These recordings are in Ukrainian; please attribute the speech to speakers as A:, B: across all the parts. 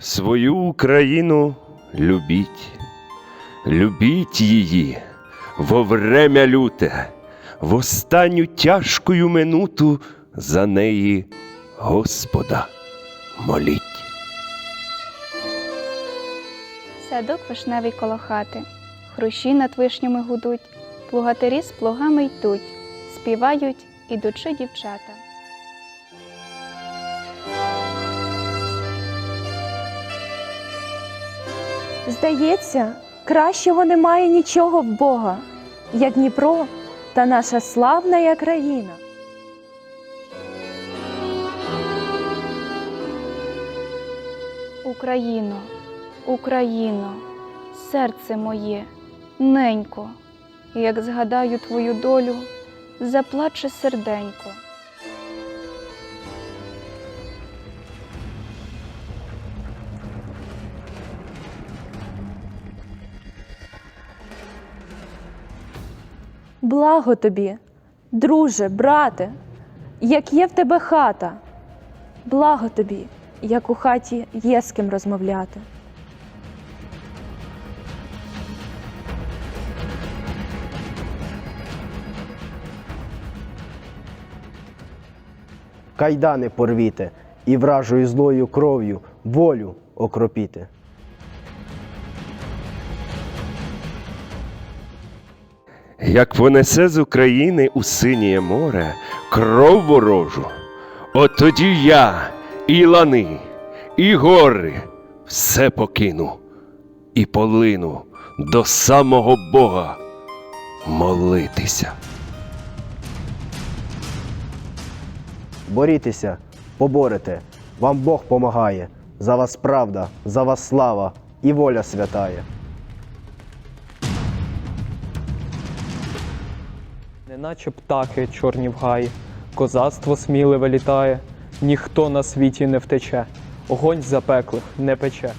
A: Свою Україну любіть, любіть її во время люте, в останню тяжкую минуту за неї Господа моліть.
B: Садок вишневий коло хати, хрущі над вишнями гудуть, плугатирі з плугами йдуть, співають ідучи дівчата.
C: Здається, кращого немає нічого в Бога, як Дніпро та наша славна країна.
B: Україно, Україно, серце моє, ненько, як згадаю твою долю, заплаче серденько.
C: Благо тобі, друже, брате, як є в тебе хата. Благо тобі, як у хаті є з ким розмовляти.
D: кайдани порвіте і вражою злою кров'ю волю окропіте.
A: Як понесе з України у синє море кров ворожу, от тоді я і лани, і гори все покину і полину до самого Бога молитися.
D: Борітеся, поборете, вам Бог помагає. За вас правда, за вас слава і воля святає.
E: Неначе птахи чорні в гаї, козацтво сміливе літає, ніхто на світі не втече, огонь запеклих не пече.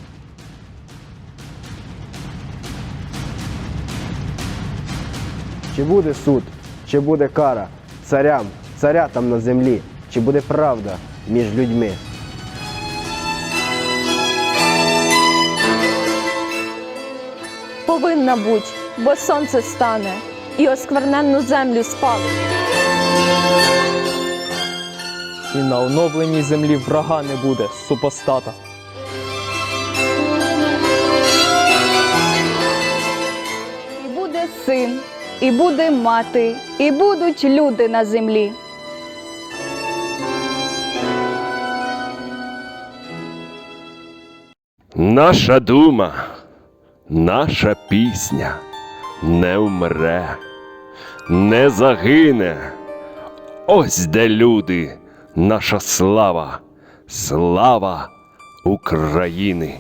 D: Чи буде суд, чи буде кара? Царям, царятам на землі, чи буде правда між людьми?
C: Повинна буть, бо сонце стане і оскверненну землю спалить.
E: І на оновленій землі врага не буде супостата.
B: І буде син, і буде мати, і будуть люди на землі.
A: Наша дума, наша пісня не вмре, не загине. Ось де люди, наша слава, слава України.